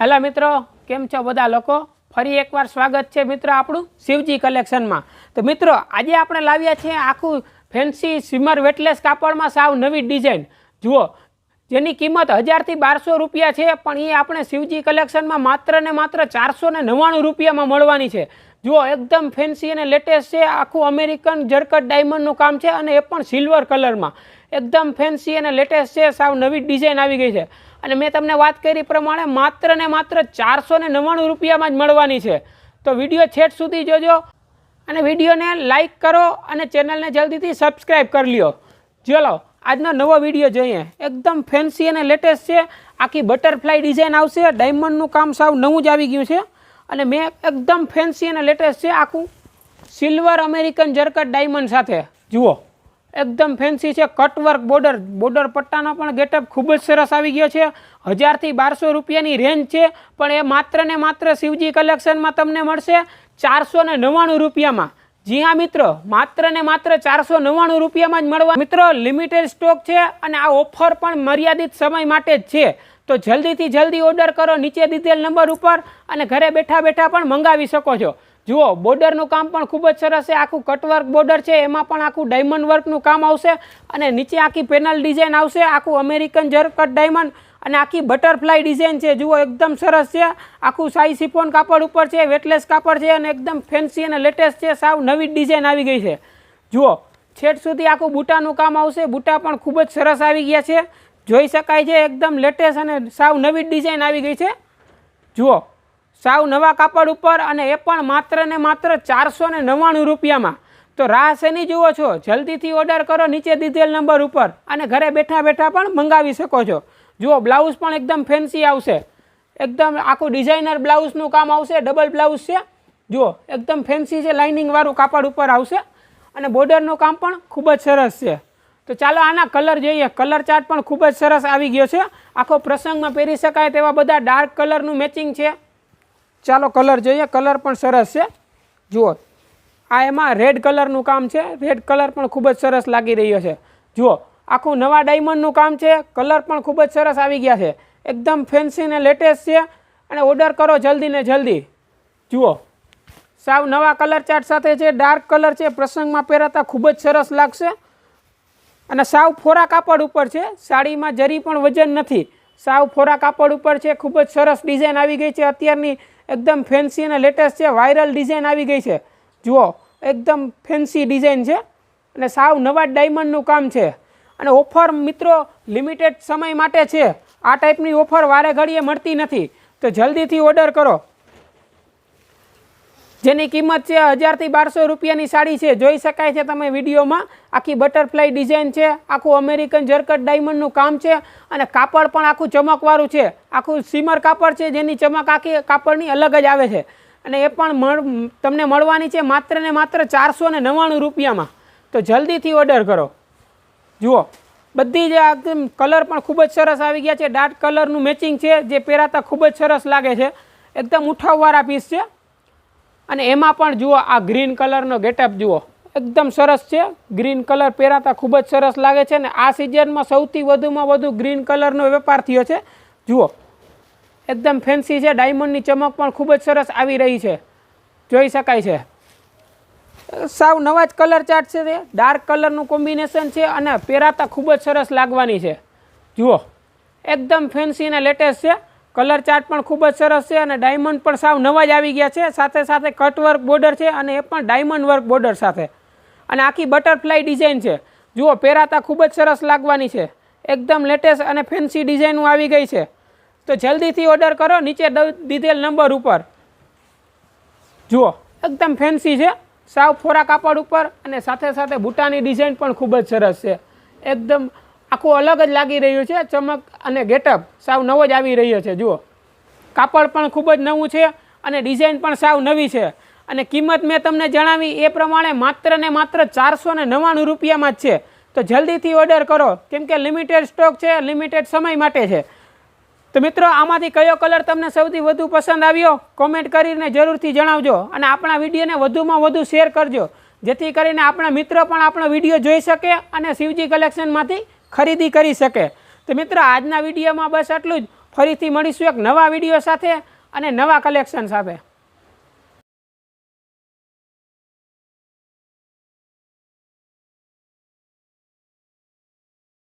Hello મિત્રો, કેમ છો બધા લોકો? ફરી એકવાર સ્વાગત છે મિત્રો આપણું શિવજી કલેક્શનમાં. તો મિત્રો, આજે આપણે લાવ્યા છીએ આખું ફેન્સી સ્વિમર વેટલેસ કાપડમાં સાવ નવી ડિઝાઇન જુઓ, જેની કિંમત હજારથી બારસો રૂપિયા છે, પણ એ આપણે શિવજી કલેક્શનમાં માત્ર ને માત્ર ચારસો ને નવ્વાણું રૂપિયામાં મળવાની છે. જુઓ, એકદમ ફેન્સી અને લેટેસ્ટ છે. આખું અમેરિકન જરકટ ડાયમંડનું કામ છે અને એ પણ સિલ્વર કલરમાં એકદમ ફેન્સી અને લેટેસ્ટ છે. સાવ નવી ડિઝાઇન આવી ગઈ છે. અને મેં તમને વાત કરી પ્રમાણે માત્ર ને માત્ર ચારસો ને નવ્વાણું રૂપિયામાં જ મળવાની છે. તો વીડિયો છેટ સુધી જોજો અને વિડીયોને લાઈક કરો અને ચેનલને જલ્દીથી સબસ્ક્રાઈબ કરી લ્યો. ચલો, આજનો નવો વીડિયો જોઈએ. એકદમ ફેન્સી અને લેટેસ્ટ છે. આખી બટરફ્લાય ડિઝાઇન આવશે. ડાયમંડનું કામ સાવ નવું જ આવી ગયું છે. અને મેં એકદમ ફેન્સી અને લેટેસ્ટ છે આખું. સિલ્વર અમેરિકન જરકટ ડાયમંડ સાથે. જુઓ. એકદમ ફેન્સી છે. કટવર્ક બોર્ડર બોર્ડર પટ્ટાનો પણ ગેટઅપ ખૂબ જ સરસ આવી ગયો છે. હજારથી બારસો રૂપિયાની રેન્જ છે. પણ એ માત્ર ને માત્ર શિવજી કલેક્શનમાં તમને મળશે ચારસો ને નવ્વાણું રૂપિયામાં. જી હા, મિત્રો. માત્ર ને માત્ર ચારસો નવ્વાણું રૂપિયામાં જ મળવા. મિત્રો લિમિટેડ સ્ટોક છે અને આ ઓફર પણ મર્યાદિત સમય માટે જ છે. તો જલ્દીથી જલ્દી ઓર્ડર કરો નીચે દીધેલ નંબર ઉપર અને ઘરે બેઠા બેઠા પણ મંગાવી શકો છો. જુઓ બોર્ડરનું કામ પણ ખૂબ જ સરસ છે. આખું કટવર્ક બોર્ડર છે. એમાં પણ આખું ડાયમંડ વર્કનું કામ આવશે અને નીચે આખી પેનલ ડિઝાઇન આવશે. આખું અમેરિકન જરકટ ડાયમંડ અને આખી બટરફ્લાય ડિઝાઇન છે. જુઓ, એકદમ સરસ છે. આખું સાઈ સિફોન કાપડ ઉપર છે વેટલેસ કાપડ છે અને એકદમ ફેન્સી અને લેટેસ્ટ છે. સાવ નવી ડિઝાઇન આવી ગઈ છે. જુઓ, છેટ સુધી આખું બૂટાનું કામ આવશે. બૂટા પણ ખૂબ જ સરસ આવી ગયા છે. જોઈ શકાય છે, એકદમ લેટેસ્ટ અને સાવ નવી ડિઝાઇન આવી ગઈ છે. જુઓ, સાવ નવા કાપડ ઉપર અને એ પણ માત્ર ને માત્ર ચારસો ને નવ્વાણું રૂપિયામાં. તો રાહ શેની જુઓ છો? જલ્દીથી ઓર્ડર કરો નીચે દીધેલ નંબર ઉપર અને ઘરે બેઠા બેઠા પણ મંગાવી શકો છો. જુઓ બ્લાઉઝ પણ એકદમ ફેન્સી આવશે. એકદમ આખું ડિઝાઇનર બ્લાઉઝનું કામ આવશે ડબલ બ્લાઉઝ છે. જુઓ, એકદમ ફેન્સી છે લાઇનિંગવાળું કાપડ ઉપર આવશે. અને બોર્ડરનું કામ પણ ખૂબ જ સરસ છે. તો ચાલો આના કલર જોઈએ. કલર ચાર્ટ પણ ખૂબ જ સરસ આવી ગયો છે. આખો પ્રસંગમાં પહેરી શકાય તેવા બધા ડાર્ક કલરનું મેચિંગ છે. ચાલો કલર જોઈએ. કલર પણ સરસ છે. જુઓ. આ એમાં રેડ કલરનું કામ છે. રેડ કલર પણ ખૂબ જ સરસ લાગી રહ્યો છે. જુઓ. આખું નવા ડાયમંડનું કામ છે. કલર પણ ખૂબ જ સરસ આવી ગયા છે. એકદમ ફેન્સી ને લેટેસ્ટ છે. અને ઓર્ડર કરો જલ્દી ને જલ્દી. જુઓ. સાવ નવા કલર ચાર્ટ સાથે છે ડાર્ક કલર છે, પ્રસંગમાં પહેરાતા ખૂબ જ સરસ લાગશે. અને સાવ ફોરા કાપડ ઉપર છે. સાડીમાં જરી પણ વજન નથી. સાવ ફોરા કાપડ ઉપર છે. ખૂબ જ સરસ ડિઝાઇન આવી ગઈ છે. અત્યારની એકદમ ફેન્સી અને લેટેસ્ટ છે. વાયરલ ડિઝાઇન આવી ગઈ છે. જુઓ, એકદમ ફેન્સી ડિઝાઇન છે. અને સાવ નવા ડાયમંડનું કામ છે. અને ઓફર મિત્રો લિમિટેડ સમય માટે છે. આ ટાઈપની ઓફર વારે ઘડીએ મળતી નથી. તો જલ્દીથી ઓર્ડર કરો. જેની કિંમત છે હજારથી બારસો રૂપિયાની સાડી છે. જોઈ શકાય છે તમે વિડીયોમાં. આખી બટરફ્લાય ડિઝાઇન છે. આખું અમેરિકન જરકટ ડાયમંડનું કામ છે અને કાપડ પણ આખું ચમકવાળું છે. આખું સીમર કાપડ છે જેની ચમક આખી કાપડની અલગ જ આવે છે. અને એ પણ તમને મળવાની છે માત્ર ને માત્ર ચારસો ને નવ્વાણું રૂપિયામાં. તો જલ્દીથી ઓર્ડર કરો. જુઓ, બધી જ કલર પણ ખૂબ જ સરસ આવી ગયા છે. ડાર્ક કલરનું મેચિંગ છે, જે પહેરાતા ખૂબ જ સરસ લાગે છે. એકદમ ઉઠાવવાળા પીસ છે. અને એમાં પણ જુઓ, આ ગ્રીન કલરનો ગેટઅપ જુઓ. એકદમ સરસ છે. ગ્રીન કલર પહેરાતા ખૂબ જ સરસ લાગે છે અને આ સિઝનમાં સૌથી વધુમાં વધુ ગ્રીન કલરનો વેપાર થયો છે. જુઓ. એકદમ ફેન્સી છે. ડાયમંડની ચમક પણ ખૂબ જ સરસ આવી રહી છે. જોઈ શકાય છે. સાવ નવા જ કલર ચાર્ટ છે તે. ડાર્ક કલરનું કોમ્બિનેશન છે અને પહેરાતા ખૂબ જ સરસ લાગવાની છે. જુઓ. એકદમ ફેન્સી અને લેટેસ્ટ છે. કલર ચાર્ટ પણ ખૂબ જ સરસ છે અને ડાયમંડ પણ સાવ નવા જ આવી ગયા છે. સાથે સાથે કટવર્ક બોર્ડર છે અને એ પણ ડાયમંડ વર્ક બોર્ડર સાથે. અને આખી બટરફ્લાય ડિઝાઇન છે. જુઓ, પહેરાતા ખૂબ જ સરસ લાગવાની છે. એકદમ લેટેસ્ટ અને ફેન્સી ડિઝાઇનો આવી ગઈ છે. તો જલ્દીથી ઓર્ડર કરો, નીચે દીધેલ નંબર ઉપર. જુઓ, એકદમ ફેન્સી છે. સાવ ફોરા કાપડ ઉપર અને સાથે સાથે બુટાની ડિઝાઇન પણ ખૂબ જ સરસ છે. એકદમ આખું અલગ જ લાગી રહ્યું છે, ચમક અને ગેટઅપ. સાવ નવો જ આવી રહ્યો છે, જુઓ. કાપડ પણ ખૂબ જ નવું છે અને ડિઝાઇન પણ સાવ નવી છે. અને કિંમત મેં તમને જણાવી, એ પ્રમાણે માત્ર ને માત્ર ચારસો ને નવ્વાણું રૂપિયામાં જ છે. તો જલ્દીથી ઓર્ડર કરો, કેમ કે લિમિટેડ સ્ટોક છે, લિમિટેડ સમય માટે છે. તો મિત્રો, આમાંથી કયો કલર તમને સૌથી વધુ પસંદ આવ્યો, કોમેન્ટ કરીને જરૂરથી જણાવજો અને આપણા વિડીયોને વધુમાં વધુ શેર કરજો. જેથી કરીને આપણા મિત્રો પણ આપણો વીડિયો જોઈ શકે અને શિવજી કલેક્શનમાંથી ખરીદી કરી શકે. તો મિત્રો, આજના વિડીયોમાં બસ આટલું જ. ફરીથી મળીશું એક નવા વીડિયો સાથે અને નવા કલેક્શન સાથે.